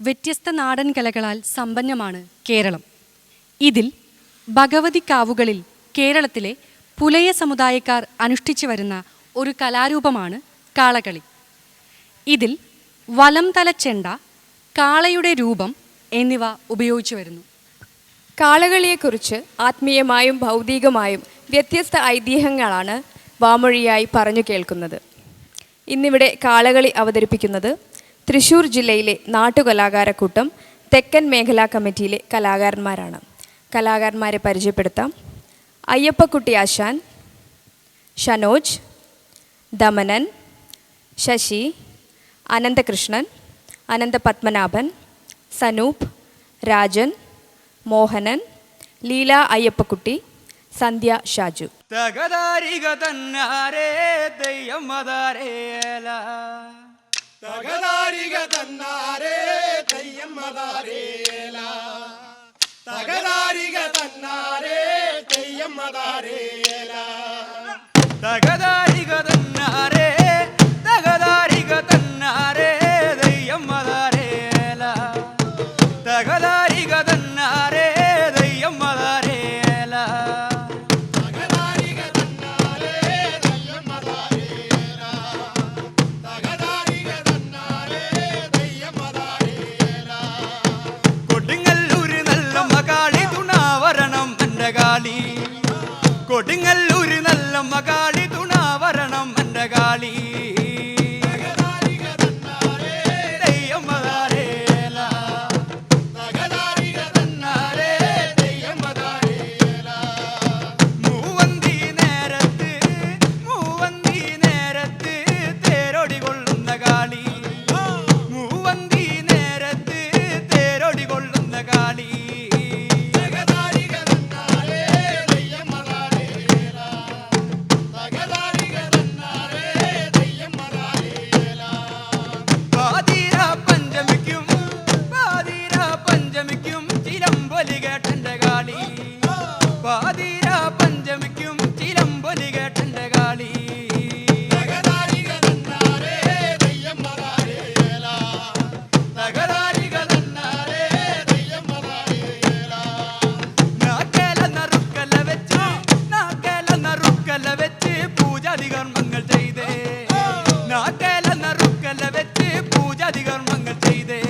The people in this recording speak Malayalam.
വ്യത്യസ്ത നാടൻ കലകളാൽ സമ്പന്നമാണ് കേരളം. ഇതിൽ ഭഗവതി കാവുകളിൽ കേരളത്തിലെ പുലയ സമുദായക്കാർ അനുഷ്ഠിച്ചു വരുന്ന ഒരു കലാരൂപമാണ് കാളകളി. ഇതിൽ വലം തലച്ചെണ്ട കാളയുടെ രൂപം എന്നിവ ഉപയോഗിച്ചു വരുന്നു. കാളകളിയെക്കുറിച്ച് ആത്മീയമായും ഭൗതികമായും വ്യത്യസ്ത ഐതിഹ്യങ്ങളാണ് വാമൊഴിയായി പറഞ്ഞു കേൾക്കുന്നത്. ഇന്നിവിടെ കാളകളി അവതരിപ്പിക്കുന്നത് തൃശൂർ ജില്ലയിലെ നാട്ടുകലാകാരക്കൂട്ടം തെക്കൻ മേഖലാ കമ്മിറ്റിയിലെ കലാകാരന്മാരാണ്. കലാകാരന്മാരെ പരിചയപ്പെടുത്താം. അയ്യപ്പക്കുട്ടി ആശാൻ ഷനോജ് ദമനൻ ശശി അനന്തകൃഷ്ണൻ അനന്തപത്മനാഭൻ സനൂപ് രാജൻ മോഹനൻ ലീല അയ്യപ്പക്കുട്ടി സന്ധ്യ ഷാജു. തകതാരിക തന്നാരേ തകതാരിക തന്നാരേ തെയ്യമ്മതാരേല തകതാരിക തന്നാരേ തെയ്യമ്മതാരേല തകതാരിക തന്നാരേ തകതാരിക തന്നാരേ തെയ്യമ്മതാരേല തകതാരിക I got legali നറുക്കല കാളി. നാക്കേല പഞ്ചമിക്കും വെച്ച് കാളി കർമ്മങ്ങൾ ചെയ്തേ. നാട്ടേലെന്ന റുക്കല്ല വെച്ച് പൂജാതികർമ്മങ്ങൾ ചെയ്തേ.